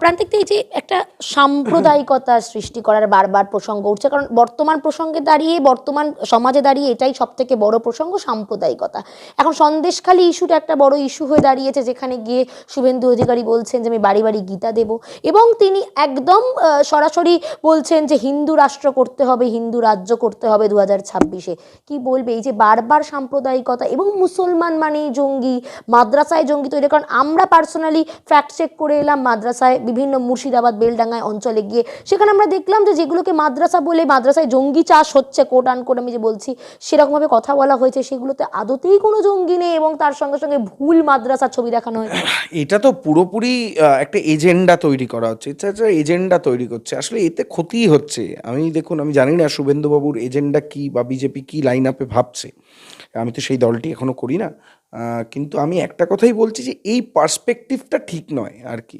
প্রান্তিক এই যে একটা সাম্প্রদায়িকতা সৃষ্টি করার বারবার প্রসঙ্গ উঠছে, কারণ বর্তমান প্রসঙ্গে দাঁড়িয়ে, বর্তমান সমাজে দাঁড়িয়ে এটাই সব থেকে বড় প্রসঙ্গ সাম্প্রদায়িকতা। এখন সন্দেশখালী ইস্যুটা একটা বড় ইস্যু হয়ে দাঁড়িয়েছে, যেখানে গিয়ে শুভেন্দু অধিকারী বলছেন যে আমি বাড়ি বাড়ি গীতা দেব এবং তিনি একদম সরাসরি বলছেন যে হিন্দু রাষ্ট্র করতে হবে, হিন্দু রাজ্য করতে হবে দু হাজার ছাব্বিশে। কী বলবে? এই যে বারবার সাম্প্রদায়িকতা এবং মুসলমান মানেই জঙ্গি, মাদ্রাসায় জঙ্গি তৈরি। কারণ আমরা পার্সোনালি ফ্যাক্ট চেক করে এলাম, মাদ্রাসায় বিভিন্ন মুর্শিদাবাদ, বেলডাঙ্গায় অঞ্চলে গিয়ে। সেখানে আমরা দেখলাম যে যেগুলোকে মাদ্রাসা বলে মাদ্রাসায় জঙ্গি চাষ হচ্ছে কোট আন কোট আমি যে বলছি, সেরকমভাবে কথা বলা হয়েছে। সেগুলোতে আদতেই কোনো জঙ্গি নেই এবং তার সঙ্গে সঙ্গে ভুল মাদ্রাসা ছবি দেখানো হয়েছে। এটা তো পুরোপুরি একটা এজেন্ডা তৈরি করা হচ্ছে। এটা এজেন্ডা তৈরি করছে। আসলে এতে ক্ষতি হচ্ছে। আমি দেখুন, আমি জানি না শুভেন্দুবাবুর এজেন্ডা কি বা বিজেপি কি লাইন আপে ভাবছে। আমি তো সেই দলটি এখনও করি না। কিন্তু আমি একটা কথাই বলছি যে এই পার্সপেক্টিভটা ঠিক নয় আর কি।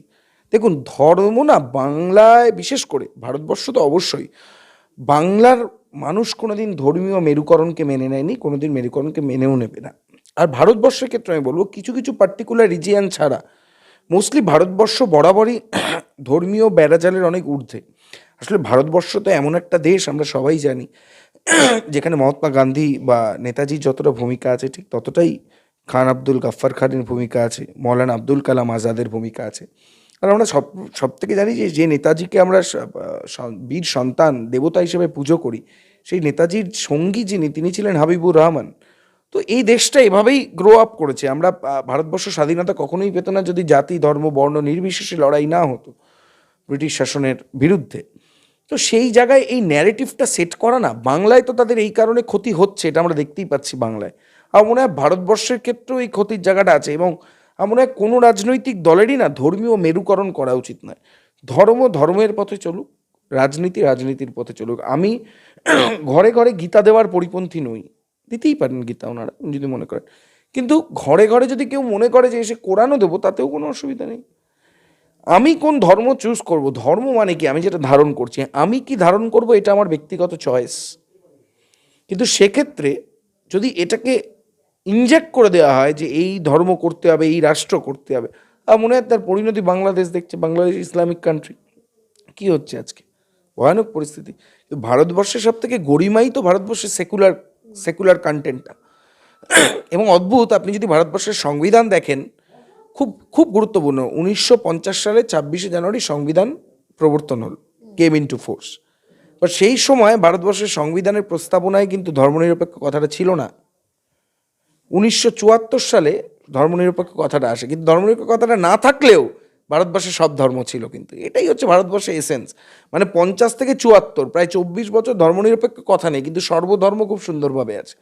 দেখুন, ধর্ম না বাংলায়, বিশেষ করে ভারতবর্ষ তো অবশ্যই, বাংলার মানুষ কোনোদিন ধর্মীয় মেরুকরণকে মেনে নেয়নি, কোনোদিন মেরুকরণকে মেনেও নেবে না। আর ভারতবর্ষের ক্ষেত্রে আমি বলব, কিছু কিছু পার্টিকুলার রিজিয়ান ছাড়া মোস্টলি ভারতবর্ষ বরাবরই ধর্মীয় বেড়াজালের অনেক ঊর্ধ্বে। আসলে ভারতবর্ষ তো এমন একটা দেশ, আমরা সবাই জানি, যেখানে মহাত্মা গান্ধী বা নেতাজির যতটা ভূমিকা আছে, ঠিক ততটাই খান আব্দুল গাফফার খানের ভূমিকা আছে, মৌলানা আব্দুল কালাম আজাদের ভূমিকা আছে। আর আমরা সব সব থেকে জানি যে যে নেতাজিকে আমরা বীর সন্তান, দেবতা হিসেবে পুজো করি, সেই নেতাজির সঙ্গী যিনি, তিনি ছিলেন হাবিবুর রহমান। তো এই দেশটা এভাবেই গ্রো আপ করেছে। আমরা ভারতবর্ষ স্বাধীনতা কখনোই পেত না যদি জাতি, ধর্ম, বর্ণ নির্বিশেষে লড়াই না হতো ব্রিটিশ শাসনের বিরুদ্ধে। তো সেই জায়গায় এই ন্যারেটিভটা সেট করা না, বাংলায় তো তাদের এই কারণে ক্ষতি হচ্ছে, এটা আমরা দেখতেই পাচ্ছি বাংলায়। আমার মনে হয় ভারতবর্ষের ক্ষেত্রেও এই ক্ষতির জায়গাটা আছে এবং আমার কোনো রাজনৈতিক দলেরই না ধর্মীয় মেরুকরণ করা উচিত নয়। ধর্ম ধর্মের পথে চলুক, রাজনীতি রাজনীতির পথে চলুক। আমি ঘরে ঘরে গীতা দেওয়ার পরিপন্থী নই। দিতেই পারেন গীতা ওনারা যদি মনে করেন। কিন্তু ঘরে ঘরে যদি কেউ মনে করে যে এসে কোরআনও দেবো, তাতেও কোনো অসুবিধা নেই। আমি কোন ধর্ম চুজ করব? ধর্ম মানে কি? আমি যেটা ধারণ করছি। আমি কি ধারণ করব? এটা আমার ব্যক্তিগত চয়েস কিন্তু সেক্ষেত্রে যদি এটাকে ইনজেক্ট করে দেওয়া হয় যে এই ধর্ম করতে হবে, এই রাষ্ট্র করতে হবে। আর মনে হয় তার পরিণতি বাংলাদেশ দেখছে, বাংলাদেশ ইসলামিক কান্ট্রি কি হচ্ছে আজকে? ভয়ানক পরিস্থিতি। ভারতবর্ষের সব থেকে গরিমাই তো ভারতবর্ষের সেকুলার সেকুলার কন্টেন্টটা এবং অদ্ভুত, আপনি যদি ভারতবর্ষের সংবিধান দেখেন, খুব খুব গুরুত্বপূর্ণ। উনিশশো পঞ্চাশ সালে ছাব্বিশে জানুয়ারি সংবিধান প্রবর্তন হল কেম ইন টু ফোর্স বা সেই সময় ভারতবর্ষের সংবিধানের প্রস্তাবনায় কিন্তু ধর্মনিরপেক্ষ কথাটা ছিল না। উনিশশো চুয়াত্তর সালে ধর্মনিরপেক্ষ কথাটা আসে। কিন্তু ধর্মনিরপেক্ষ কথাটা না থাকলেও ভারতবর্ষে সব ধর্ম ছিল কিন্তু। এটাই হচ্ছে ভারতবর্ষের এসেন্স মানে পঞ্চাশ থেকে চুয়াত্তর, প্রায় চব্বিশ বছর ধর্মনিরপেক্ষ কথা নেই, কিন্তু সর্বধর্ম খুব সুন্দরভাবে আছে।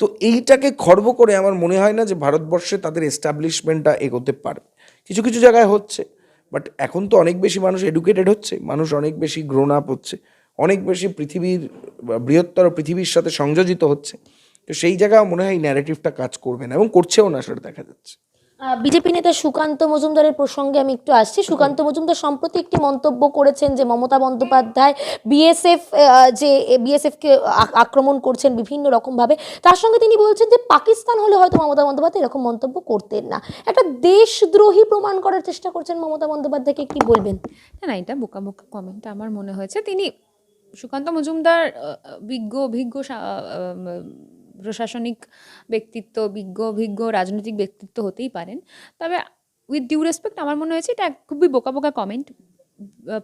তো এইটাকে খর্ব করে আমার মনে হয় না যে ভারতবর্ষে তাদের এস্টাবলিশমেন্টটা এগোতে পারবে। কিছু কিছু জায়গায় হচ্ছে বাট এখন তো অনেক বেশি মানুষ এডুকেটেড হচ্ছে, মানুষ অনেক বেশি গ্রোন আপ হচ্ছে, অনেক বেশি পৃথিবীর বৃহত্তর পৃথিবীর সাথে সংযোজিত হচ্ছে। তো সেই জায়গায় মনে হয় ন্যারেটিভটা কাজ করবে না এবং করছেও না সেটা দেখা যাচ্ছে। বিজেপি নেতা সুকান্ত মজুমদারের প্রসঙ্গে আমি একটু আসছি। সুকান্ত মজুমদার সম্প্রতি একটি মন্তব্য করেছেন যে মমতা বন্দ্যোপাধ্যায় বিএসএফ যে বিএসএফকে আক্রমণ করছেন বিভিন্ন রকমভাবে তার সঙ্গে তিনি বলছেন যে পাকিস্তান হলে হয়তো মমতা বন্দ্যোপাধ্যায় এরকম মন্তব্য করতেন না। একটা দেশদ্রোহী প্রমাণ করার চেষ্টা করছেন মমতা বন্দ্যোপাধ্যায়কে কি বলবেন? না না এটা বোকা বোকা কমেন্ট আমার মনে হয়েছে। তিনি সুকান্ত মজুমদার বিজ্ঞ অভিজ্ঞ প্রশাসনিক ব্যক্তিত্ব বিজ্ঞ অভিজ্ঞ রাজনৈতিক ব্যক্তিত্ব হতেই পারেন। তবে উইথ ডিউ রেসপেক্ট আমার মনে হয়েছে এটা খুবই বোকা বোকা কমেন্ট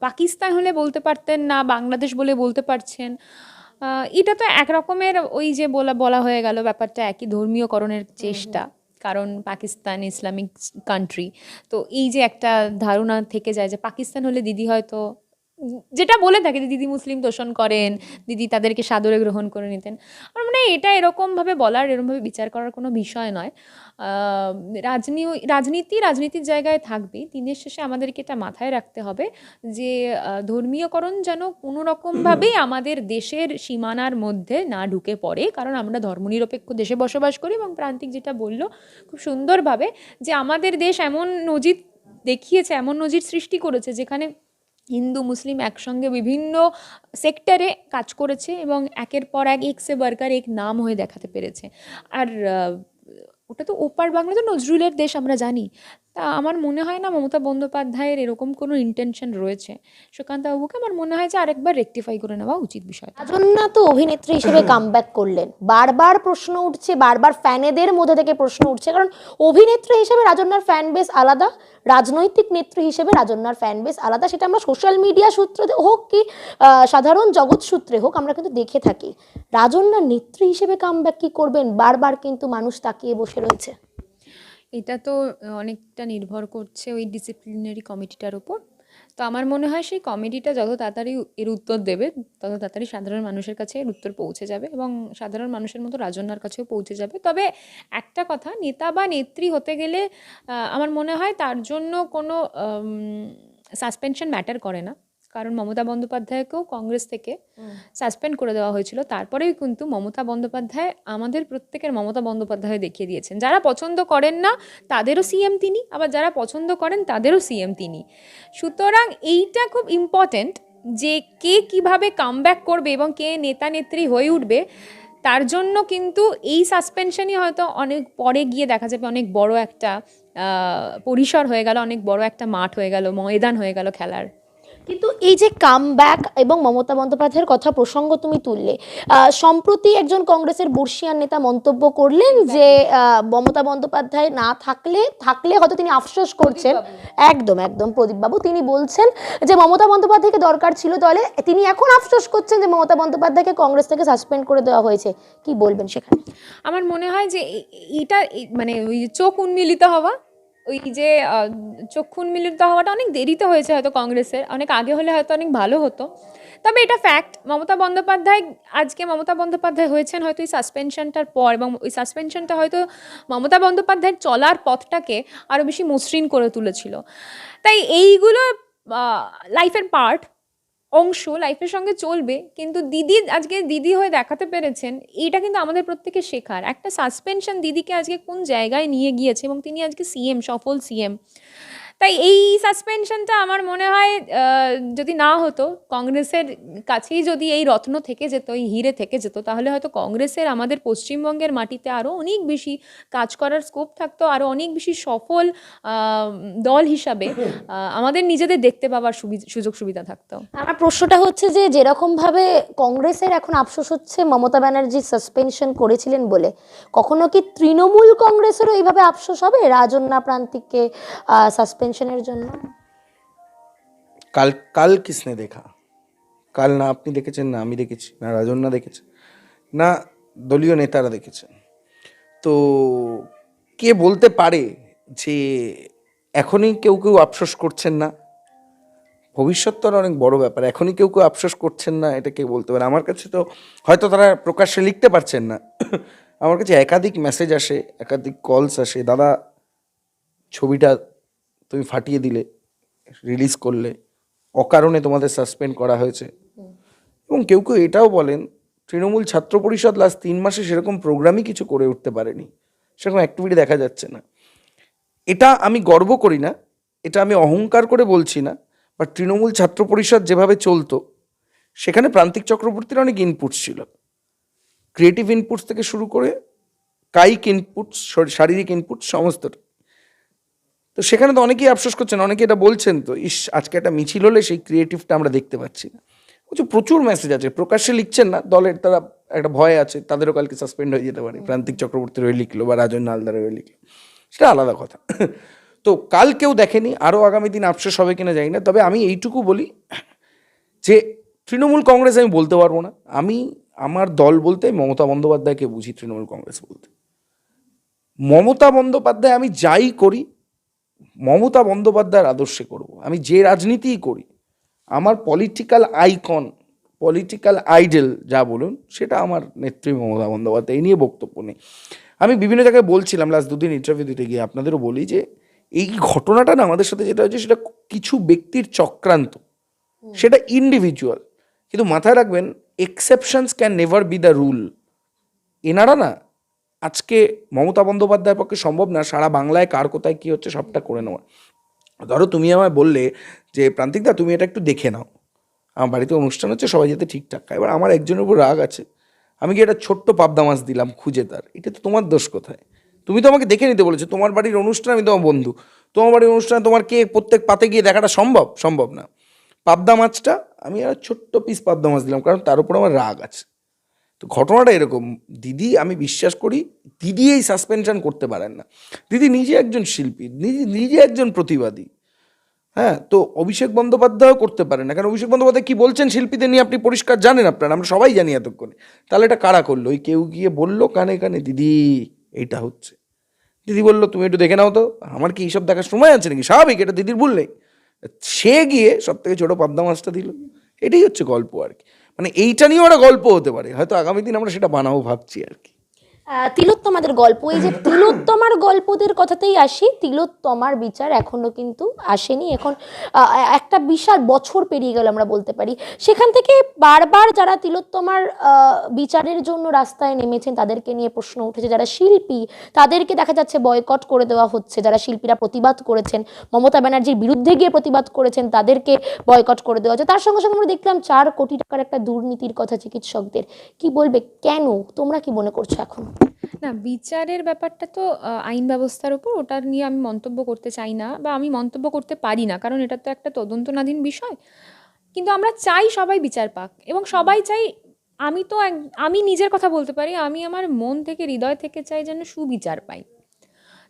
পাকিস্তান হলে বলতে পারতেন না বাংলাদেশ বলে বলতে পারছেন। এটা তো এক রকমের ওই যে বলা বলা হয়ে গেল ব্যাপারটা একই ধর্মীয়করণের চেষ্টা। কারণ পাকিস্তান ইসলামিক কান্ট্রি তো এই যে একটা ধারণা থেকে যায় যে পাকিস্তান হলে দিদি হয়তো যেটা বলে থাকে যে দিদি মুসলিম তোষণ করেন, দিদি তাদেরকে সাদরে গ্রহণ করে নিতেন। আমার মনে হয় এটা এরকমভাবে বলার, এরকমভাবে বিচার করার কোনো বিষয় নয়। রাজনী রাজনীতি রাজনীতির জায়গায় থাকবে। দিনের শেষে আমাদেরকে এটা মাথায় রাখতে হবে যে ধর্মীয়করণ যেন কোনো রকমভাবেই আমাদের দেশের সীমানার মধ্যে না ঢুকে পড়ে। কারণ আমরা ধর্মনিরপেক্ষ দেশে বসবাস করি এবং প্রান্তিক যেটা বলল খুব সুন্দরভাবে যে আমাদের দেশ এমন নজির দেখিয়েছে, এমন নজির সৃষ্টি করেছে যেখানে হিন্দু, মুসলিম একসঙ্গে বিভিন্ন সেক্টরে কাজ করেছে এবং একের পর এক এক্সে বার্কার এক নাম হয়ে দেখাতে পেরেছে। আর ওটা তো ওপার বাংলা তো নজরুলের দেশ আমরা জানি। তা আমার মনে হয় না মমতা বন্দ্যোপাধ্যায়ের এরকম কোনো ইন্টেনশন রয়েছে। সুকান্ত বাবুকে আমার মনে হয় যে আরেকবার রেকটিফাই করে নেওয়া উচিত বিষয় রাজন্যা তো অভিনেত্রী হিসেবে কামব্যাক করলেন। বারবার প্রশ্ন উঠছে বারবার ফ্যানেদের মধ্যে থেকে প্রশ্ন উঠছে। কারণ অভিনেত্রী হিসেবে রাজন্যার ফ্যান বেস আলাদা রাজনৈতিক নেত্রী হিসেবে রাজন্যার ফ্যান বেস আলাদা। সেটা আমরা সোশ্যাল মিডিয়া সূত্রে হোক কি সাধারণ জগৎ সূত্রে হোক আমরা কিন্তু দেখে থাকি। রাজন্যার নেত্রী হিসেবে কামব্যাক কি করবেন? বারবার কিন্তু মানুষ তাকিয়ে বসে রয়েছে। এটা তো অনেকটা নির্ভর করছে ওই ডিসিপ্লিনারি কমিটিটার উপর। তো আমার মনে হয় সেই কমিটিটা যত তাড়াতাড়ি এর উত্তর দেবে, তত তাড়াতাড়ি সাধারণ মানুষের কাছে এর উত্তর পৌঁছে যাবে এবং সাধারণ মানুষের মতো রাজন্যার কাছেও পৌঁছে যাবে। তবে একটা কথা, নেতা বা নেত্রী হতে গেলে আমার মনে হয় তার জন্য কোনো সাসপেনশন ম্যাটার করে না। কারণ মমতা বন্দ্যোপাধ্যায়কেও কংগ্রেস থেকে সাসপেন্ড করে দেওয়া হয়েছিল। তারপরেও কিন্তু মমতা বন্দ্যোপাধ্যায় আমাদের প্রত্যেকের মমতা বন্দ্যোপাধ্যায় দেখিয়ে দিয়েছেন। যারা পছন্দ করেন না তাদেরও সিএম তিনি আবার যারা পছন্দ করেন তাদেরও সিএম তিনি। সুতরাং এইটা খুব ইম্পর্ট্যান্ট যে কে কীভাবে কামব্যাক করবে এবং কে নেতা নেত্রী হয়ে উঠবে তার জন্য কিন্তু এই সাসপেনশনই হয়তো অনেক পরে গিয়ে দেখা যাবে অনেক বড় একটা পরিসর হয়ে গেল অনেক বড় একটা মাঠ হয়ে গেল ময়দান হয়ে গেল খেলার। কিন্তু এই যে কাম ব্যাক এবং মমতা বন্দ্যোপাধ্যায়ের কথা প্রসঙ্গ তুমি তুললে সম্প্রতি একজন কংগ্রেসের বর্ষিয়ান নেতা মন্তব্য করলেন যে মমতা বন্দ্যোপাধ্যায় না থাকলে থাকলে হয়তো তিনি আফসোস করছেন। একদম একদম প্রদীপবাবু। তিনি বলছেন যে মমতা বন্দ্যোপাধ্যায়কে দরকার ছিল দলে তিনি এখন আফসোস করছেন যে মমতা বন্দ্যোপাধ্যায়কে কংগ্রেস থেকে সাসপেন্ড করে দেওয়া হয়েছে। কি বলবেন সেখানে? আমার মনে হয় যে এটা মানে ওই চোখ উন্মিলিত হওয়া ওই যে চক্ষুন মিলিত হওয়াটা অনেক দেরিতে হয়েছে হয়তো কংগ্রেসের। অনেক আগে হলে হয়তো অনেক ভালো হতো। তবে এটা ফ্যাক্ট মমতা বন্দ্যোপাধ্যায়, আজকে মমতা বন্দ্যোপাধ্যায় হয়েছেন হয়তো এই সাসপেনশনটার পর এবং ওই সাসপেনশনটা হয়তো মমতা বন্দ্যোপাধ্যায়ের চলার পথটাকে আরও বেশি মসৃণ করে তুলেছিল। তাই এইগুলো লাইফের পার্ট অংশ লাইফের সঙ্গে চলবে, কিন্তু দিদি আজকে দিদি হয়ে দেখাতে পেরেছেন এটা কিন্তু আমাদের প্রত্যেকে শেখার। একটা সাসপেনশন দিদিকে আজকে কোন জায়গায় নিয়ে গিয়েছে এবং তিনি আজকে সিএম সফল সিএম তাই এই সাসপেনশনটা আমার মনে হয় যদি না হতো, কংগ্রেসের কাছেই যদি এই রত্ন থেকে যেত, এই হিরে থেকে যেত, তাহলে হয়তো কংগ্রেসের আমাদের পশ্চিমবঙ্গের মাটিতে আরও অনেক বেশি কাজ করার স্কোপ থাকতো আরও অনেক বেশি সফল দল হিসাবে আমাদের নিজেদের দেখতে পাওয়ার সুযোগ সুবিধা থাকতো। আমার প্রশ্নটা হচ্ছে যে, যেরকমভাবে কংগ্রেসের এখন আফসোস হচ্ছে মমতা ব্যানার্জি সাসপেনশন করেছিলেন বলে, কখনো কি তৃণমূল কংগ্রেসেরও এইভাবে আফসোস হবে? রাজন্যা প্রান্তিককে সাসপেনশনের জন্য? কাল কাল কিসনে দেখা। কাল না আপনি দেখেছেন, না আমি দেখেছি, না রাজন্যা দেখেছে, না দলীয় নেতারা দেখেছেন তো কে বলতে পারে যে এখনই কেউ কেউ আফসোস করছেন না? ভবিষ্যৎ তো অনেক বড় ব্যাপার, এখনই কেউ কেউ আফসোস করছেন না, এটা কে বলতে পারে? আমার কাছে তো হয়তো তারা প্রকাশ্যে লিখতে পারছেন না। আমার কাছে একাধিক মেসেজ আসে, একাধিক কলস আসে। দাদা, ছবিটা তুমি ফাটিয়ে দিলে রিলিজ করলে, অকারণে তোমাদের সাসপেন্ড করা হয়েছে। এবং কেউ কেউ এটাও বলেন, তৃণমূল ছাত্র পরিষদ লাস্ট তিন মাসে সেরকম প্রোগ্রামই কিছু করে উঠতে পারেনি। সেরকম অ্যাক্টিভিটি দেখা যাচ্ছে না। এটা আমি গর্ব করি না, এটা আমি অহংকার করে বলছি না বাট তৃণমূল ছাত্র পরিষদ যেভাবে চলতো, সেখানে প্রান্তিক চক্রবর্তীর অনেক ইনপুটস ছিল। ক্রিয়েটিভ ইনপুটস থেকে শুরু করে, কায়িক ইনপুটস শারীরিক ইনপুটস সমস্তটা। তো সেখানে তো অনেকেই আফসোস করছেন অনেকে এটা বলছেন, তো ইস, আজকে একটা মিছিল হলে সেই ক্রিয়েটিভটা আমরা দেখতে পাচ্ছি না। বলছে, প্রচুর মেসেজ আছে, প্রকাশ্যে লিখছেন না, দলের তারা একটা ভয় আছে, তাদেরও কালকে সাসপেন্ড হয়ে যেতে পারে, প্রান্তিক চক্রবর্তীর হয়ে লিখলো বা রাজন হালদার হয়ে লিখলো, সেটা আলাদা কথা। তো কাল কেউ দেখেনি আরও আগামী দিন আফসোস হবে কিনা জানি না, তবে আমি এইটুকু বলি যে, তৃণমূল কংগ্রেস আমি বলতে পারব না, আমি, আমার দল বলতে মমতা বন্দ্যোপাধ্যায়কে বুঝি তৃণমূল কংগ্রেস বলতে। মমতা বন্দ্যোপাধ্যায় আমি যাই করি মমতা বন্দ্যোপাধ্যায়ের আদর্শে করব। আমি যে রাজনীতিই করি আমার পলিটিক্যাল আইকন পলিটিক্যাল আইডেল যা বলুন সেটা আমার নেত্রী মমতা বন্দ্যোপাধ্যায়। এই নিয়ে বক্তব্য নেই। আমি বিভিন্ন জায়গায় বলছিলাম লাস্ট দুদিন ইন্টারভিউ দিতে গিয়ে আপনাদেরও বলি যে এই ঘটনাটা না আমাদের সাথে যেটা হয়েছে সেটা কিছু ব্যক্তির চক্রান্ত। সেটা ইন্ডিভিজুয়াল কিন্তু মাথায় রাখবেন exceptions can never be the rule এনারা না আজকে মমতা বন্দ্যোপাধ্যায়ের পক্ষে সম্ভব না, সারা বাংলায় কার কোথায় কী হচ্ছে সবটা করে নেওয়া। ধরো তুমি আমায় বললে যে প্রান্তিকদা তুমি এটা একটু দেখে নাও। আমার বাড়িতে অনুষ্ঠান হচ্ছে, সবাই যাতে ঠিকঠাক খায়। এবার আমার একজনের উপর রাগ আছে। আমি কি একটা ছোট্ট পাবদা মাছ দিলাম খুঁজে তার? এটা তো তোমার দোষ কোথায়? তুমি তো আমাকে দেখে নিতে বলেছ, তোমার বাড়ির অনুষ্ঠান, আমি তোমার বন্ধু। তোমার বাড়ির অনুষ্ঠানে, তোমার কে প্রত্যেক পাতে গিয়ে দেখাটা সম্ভব? সম্ভব না। পাবদা মাছটা আমি আর ছোট্ট পিস পাবদা মাছ দিলাম, কারণ তার উপর আমার রাগ আছে। তো ঘটনাটা এরকম। দিদি, আমি বিশ্বাস করি, দিদি এই সাসপেনশন করতে পারেন না। দিদি নিজে একজন শিল্পী, নিজে একজন প্রতিবাদী। হ্যাঁ তো অভিষেক বন্দ্যোপাধ্যায়ও করতে পারেন না। কারণ অভিষেক বন্দ্যোপাধ্যায় কি বলছেন শিল্পীদের নিয়ে আপনি পরিষ্কার জানেন আপনারা, আমরা সবাই জানি এতক্ষণে। তাহলে এটা কারা করল? ওই কেউ গিয়ে বলল কানে কানে, দিদি, এইটা হচ্ছে। দিদি বলল, তুমি একটু দেখে নাও তো, আমার কি এইসব দেখার সময় আছে নাকি? স্বাভাবিক, এটা দিদির বললেই সে গিয়ে সব থেকে ছোটো পাবদা মাছটা দিল। এটাই হচ্ছে গল্প আর কি। মানে এইটা নিয়েও একটা গল্প হতে পারে। হয়তো আগামী দিন আমরা সেটা বানাবো ভাবছি আর কি। তিলোত্তমাদের গল্প। এই যে তিলোত্তমার গল্পদের কথাতেই আসি, তিলোত্তমার বিচার এখনও কিন্তু আসেনি। এখন একটা বিশাল বছর পেরিয়ে গেল আমরা বলতে পারি। সেখান থেকে বারবার যারা তিলোত্তমার বিচারের জন্য রাস্তায় নেমেছেন, তাদেরকে নিয়ে প্রশ্ন উঠেছে। যারা শিল্পী, তাদেরকে দেখা যাচ্ছে বয়কট করে দেওয়া হচ্ছে। যারা শিল্পীরা প্রতিবাদ করেছেন, মমতা ব্যানার্জির বিরুদ্ধে গিয়ে প্রতিবাদ করেছেন, তাদেরকে বয়কট করে দেওয়া হচ্ছে। তার সঙ্গে সঙ্গে আমরা দেখলাম চার কোটি টাকার একটা দুর্নীতির কথা চিকিৎসকদের। কি বলবে? কেন? তোমরা কি মনে করছ এখন? না, বিচারের ব্যাপারটা তো আইন ব্যবস্থার উপর ওটা নিয়ে আমি মন্তব্য করতে চাই না বা আমি মন্তব্য করতে পারি না, কারণ এটা তো একটা তদন্তনাধীন বিষয়। কিন্তু আমরা চাই সবাই বিচার পাক এবং সবাই চাই আমি তো এক- আমি নিজের কথা বলতে পারি, আমি আমার মন থেকে, হৃদয় থেকে চাই যেন সুবিচার পাই।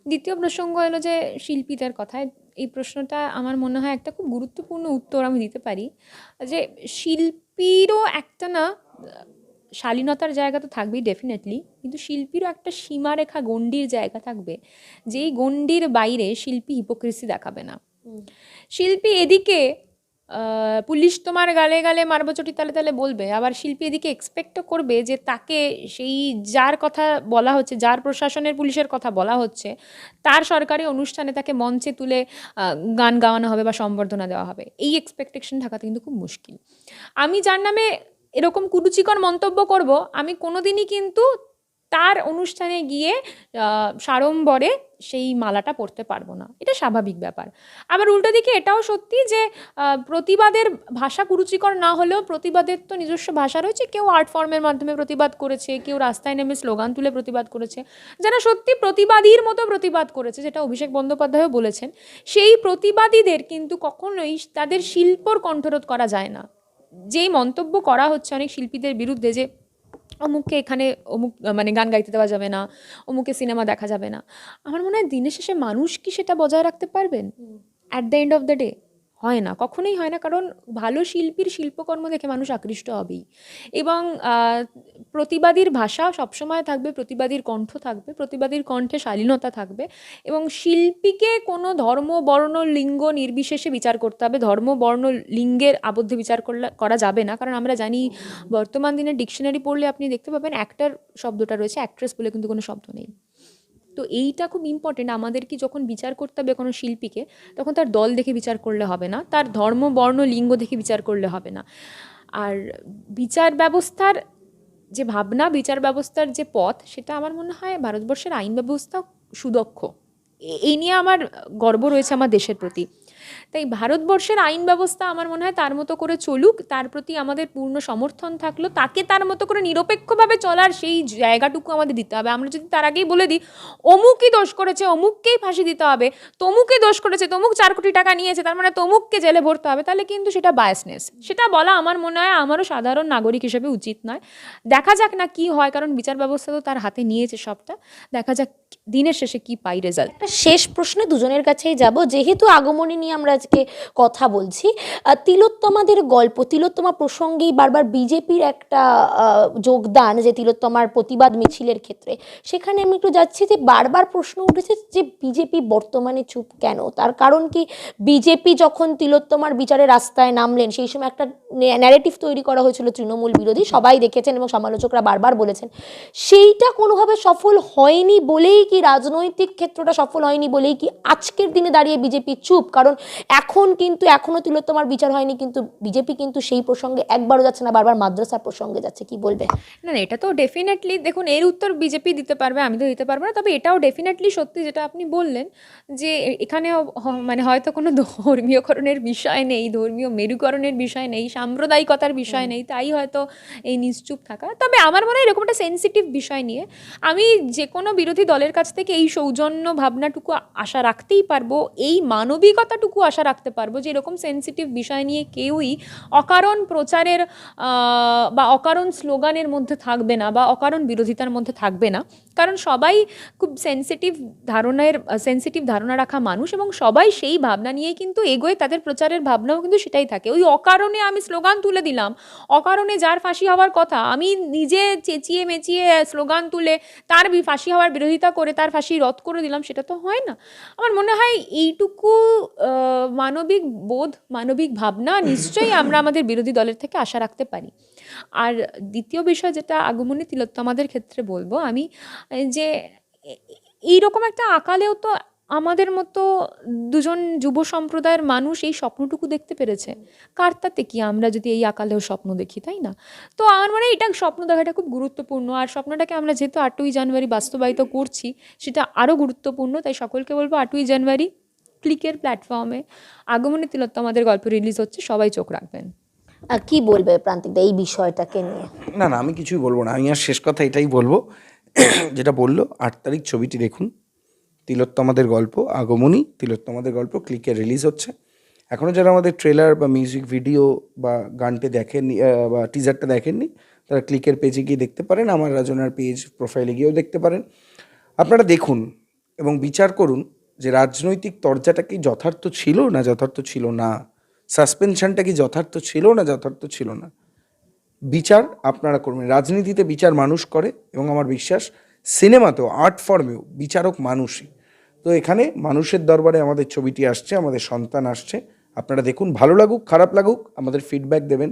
দ্বিতীয় প্রসঙ্গ হলো যে শিল্পীদের কথায়, এই প্রশ্নটা আমার মনে হয় একটা খুব গুরুত্বপূর্ণ উত্তর আমি দিতে পারি। যে শিল্পীরও একটা না শালীনতার জায়গা তো থাকবেই ডেফিনেটলি কিন্তু শিল্পীরও একটা সীমারেখা গণ্ডির জায়গা থাকবে যেই গণ্ডির বাইরে শিল্পী হিপোক্রেসি দেখাবে না। শিল্পী এদিকে পুলিশ তোমার গালে গালে মারবচটি তালে তালে বলবে আবার শিল্পী এদিকে এক্সপেক্টও করবে যে তাকে সেই যার কথা বলা হচ্ছে যার প্রশাসনের পুলিশের কথা বলা হচ্ছে তার সরকারি অনুষ্ঠানে তাকে মঞ্চে তুলে গান গাওয়ানো হবে বা সম্বর্ধনা দেওয়া হবে। এই এক্সপেকটেশন থাকাতে কিন্তু খুব মুশকিল। আমি যার নামে এরকম কুরুচিকর মন্তব্য করব, আমি কোনোদিনই কিন্তু তার অনুষ্ঠানে গিয়ে সাড়ম্বরে সেই মালাটা পরতে পারব না। এটা স্বাভাবিক ব্যাপার। আবার উল্টো দিকে এটাও সত্যি যে প্রতিবাদের ভাষা কুরুচিকর না হলেও প্রতিবাদের তো নিজস্ব ভাষা রয়েছে। কেউ আর্ট ফর্মের মাধ্যমে প্রতিবাদ করেছে, কেউ রাস্তায় নেমে স্লোগান তুলে প্রতিবাদ করেছে। যারা সত্যি প্রতিবাদীর মতো প্রতিবাদ করেছে, যেটা অভিষেক বন্দ্যোপাধ্যায়ও বলেছেন, সেই প্রতিবাদীদের কিন্তু কখনোই তাদের শিল্পর কণ্ঠরোধ করা যায় না। যেই মন্তব্য করা হচ্ছে অনেক শিল্পীদের বিরুদ্ধে যে অমুককে এখানে অমুক মানে গান গাইতে দেওয়া যাবে না অমুকে সিনেমা দেখা যাবে না আমার মনে হয় দিনের শেষে মানুষ কি সেটা বজায় রাখতে পারবেন? At the end of the day হয় না, কখনোই হয় না। কারণ ভালো শিল্পীর শিল্পকর্ম দেখে মানুষ আকৃষ্ট হবেই। এবং প্রতিবাদীর ভাষা সবসময় থাকবে, প্রতিবাদীর কণ্ঠ থাকবে, প্রতিবাদীর কণ্ঠে শালীনতা থাকবে। এবং শিল্পীকে কোনো ধর্ম, বর্ণ, লিঙ্গ নির্বিশেষে বিচার করতে হবে। ধর্ম, বর্ণ, লিঙ্গের আবদ্ধে বিচার করা যাবে না। কারণ আমরা জানি, বর্তমান দিনে ডিকশনারি পড়লে আপনি দেখতে পাবেন অ্যাক্টার শব্দটা রয়েছে, অ্যাক্ট্রেস বলে কিন্তু কোনো শব্দ নেই। তো এইটা খুব ইম্পর্টেন্ট আমাদের কি যখন বিচার করতে হবে কোনো শিল্পীকে, তখন তার দল দেখে বিচার করলে হবে না, তার ধর্ম, বর্ণ, লিঙ্গ দেখে বিচার করলে হবে না। আর বিচার ব্যবস্থার যে ভাবনা, বিচার ব্যবস্থার যে পথ, সেটা আমার মনে হয় ভারতবর্ষের আইন ব্যবস্থা সুদক্ষ। এই নিয়ে আমার গর্ব রয়েছে আমার দেশের প্রতি। তাই ভারতবর্ষের আইন ব্যবস্থা আমার মনে হয় তার মতো করে চলুক, তার প্রতি আমাদের পূর্ণ সমর্থন থাকল, তাকে তার মতো করে নিরপেক্ষভাবে চলার সেই জায়গাটুকু আমাদের দিতে হবে। আমরা যদি তার আগেই বলে দিই, অমুকই দোষ করেছে, অমুককেই ফাঁসি দিতে হবে তমুকে দোষ করেছে, তমুক চার কোটি টাকা নিয়েছে, তার মানে তমুককে জেলে ভরতে হবে, তাহলে কিন্তু সেটা বায়াসনেস সেটা বলা আমার মনে হয় আমারও সাধারণ নাগরিক হিসেবে উচিত নয়। দেখা যাক না কি হয়, কারণ বিচার ব্যবস্থা তো তার হাতে নিয়েছে সবটা। দেখা যাক দিনের শেষে কি পাই রেজাল্ট শেষ প্রশ্নে দুজনের কাছেই যাব। যেহেতু আগমনী নিয়ে আমরা আজকে কথা বলছি তিলোত্তমাদের গল্প, তিলোত্তমা প্রসঙ্গেই বারবার বিজেপির একটা যোগদান যে তিলোত্তমার প্রতিবাদ মিছিলের ক্ষেত্রে। সেখানে আমি একটু যাচ্ছি যে বারবার প্রশ্ন উঠেছে যে বিজেপি বর্তমানে চুপ কেন? তার কারণ কি? বিজেপি যখন তিলোত্তমার বিচারে রাস্তায় নামলেন, সেই সময় একটা ন্যারেটিভ তৈরি করা হয়েছিল তৃণমূল বিরোধী। সবাই দেখেছেন এবং সমালোচকরা বারবার বলেছেন। সেইটা কোনোভাবে সফল হয়নি বলেই কি রাজনৈতিক ক্ষেত্রটা সফল হয়নি বলেই কি আজকের দিনে দাঁড়িয়ে বিজেপি চুপ? কারণ এখন কিন্তু এখনও তিলোত্তমার বিচার হয়নি কিন্তু বিজেপি কিন্তু সেই প্রসঙ্গে একবারও যাচ্ছে না বারবার মাদ্রাসার প্রসঙ্গে যাচ্ছে। কি বলবে? না না এটা তো ডেফিনেটলি দেখুন এর উত্তর বিজেপি দিতে পারবে আমি তো দিতে পারব না তবে এটাও ডেফিনেটলি সত্যি যেটা আপনি বললেন যে এখানে মানে হয়তো কোনো ধর্মীয়করণের বিষয় নেই ধর্মীয় মেরুকরণের বিষয় নেই সাম্প্রদায়িকতার বিষয় নেই তাই হয়তো এই নিশ্চুপ থাকা। তবে আমার মনে হয় এরকম একটা সেন্সিটিভ বিষয় নিয়ে আমি যে কোনো বিরোধী দলের তাদের কাছ থেকে এই সৌজন্য ভাবনাটুকু আশা রাখতেই পারব, এই মানবিকতাটুকু আশা রাখতে পারব যে এরকম সেন্সিটিভ বিষয় নিয়ে কেউই অকারণ প্রচারের বা অকারণ স্লোগানের মধ্যে থাকবে না বা অকারণ বিরোধিতার মধ্যে থাকবে না। কারণ সবাই খুব সেন্সিটিভ ধারণার সেন্সিটিভ ধারণা রাখা মানুষ এবং সবাই সেই ভাবনা নিয়েই কিন্তু এগোয়, তাদের প্রচারের ভাবনাও কিন্তু সেটাই থাকে। ওই অকারণে আমি স্লোগান তুলে দিলাম, অকারণে যার ফাঁসি হওয়ার কথা, আমি নিজে চেঁচিয়ে মেচিয়ে স্লোগান তুলে তার ফাঁসি হওয়ার বিরোধিতা করে তার ফাঁসি রদ করে দিলাম, সেটা তো হয় না। আমার মনে হয় এইটুকু মানবিক বোধ, মানবিক ভাবনা নিশ্চয়ই আমরা আমাদের বিরোধী দলের থেকে আশা রাখতে পারি। আর দ্বিতীয় বিষয় যেটা আগমনী তিলোত্তমাদের ক্ষেত্রে বলব, আমি, যে এইরকম একটা আকালেও তো আমাদের মতো দুজন যুব সম্প্রদায়ের মানুষ এই স্বপ্নটুকু দেখতে পেরেছে। কার তাতে কি আমরা যদি এই আকালেও স্বপ্ন দেখি, তাই না? তো আমার মনে এটা স্বপ্ন দেখাটা খুব গুরুত্বপূর্ণ। আর স্বপ্নটাকে আমরা যেহেতু আটই জানুয়ারি বাস্তবায়িত করছি, সেটা আরও গুরুত্বপূর্ণ। তাই সকলকে বলব আটই জানুয়ারি ক্লিকের প্ল্যাটফর্মে আগমনী তিলোত্তমাদের গল্প রিলিজ হচ্ছে, সবাই চোখ রাখবেন। কি বলবে প্রান্তিকদা এই বিষয়টাকে নিয়ে? না না, আমি কিছুই বলব না। আমি আর শেষ কথা এটাই বলব, যেটা বলল, আট তারিখ ছবিটি দেখুন। তিলোত্তমাদের গল্প, আগমনী, তিলোত্তমাদের গল্প ক্লিকে রিলিজ হচ্ছে। এখনও যারা আমাদের ট্রেলার বা মিউজিক ভিডিও বা গানটি দেখেননি বা টিজারটা দেখেননি, তারা ক্লিকের পেজে গিয়ে দেখতে পারেন। আমার রাজনার পেজ প্রোফাইলে গিয়েও দেখতে পারেন। আপনারা দেখুন এবং বিচার করুন যে রাজনৈতিক তরজাটা কি যথার্থ ছিল না যথার্থ ছিল না। সাসপেনশনটা কি যথার্থ ছিল না যথার্থ ছিল না? বিচার আপনারা করবেন। রাজনীতিতে বিচার মানুষ করে এবং আমার বিশ্বাস সিনেমাতেও, আর্ট ফর্মেও বিচারক মানুষই। তো এখানে মানুষের দরবারে আমাদের ছবিটি আসছে, আমাদের সন্তান আসছে। আপনারা দেখুন, ভালো লাগুক, খারাপ লাগুক, আমাদের ফিডব্যাক দেবেন,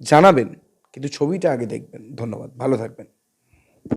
জানাবেন। কিন্তু ছবিটা আগে দেখবেন। ধন্যবাদ। ভালো থাকবেন।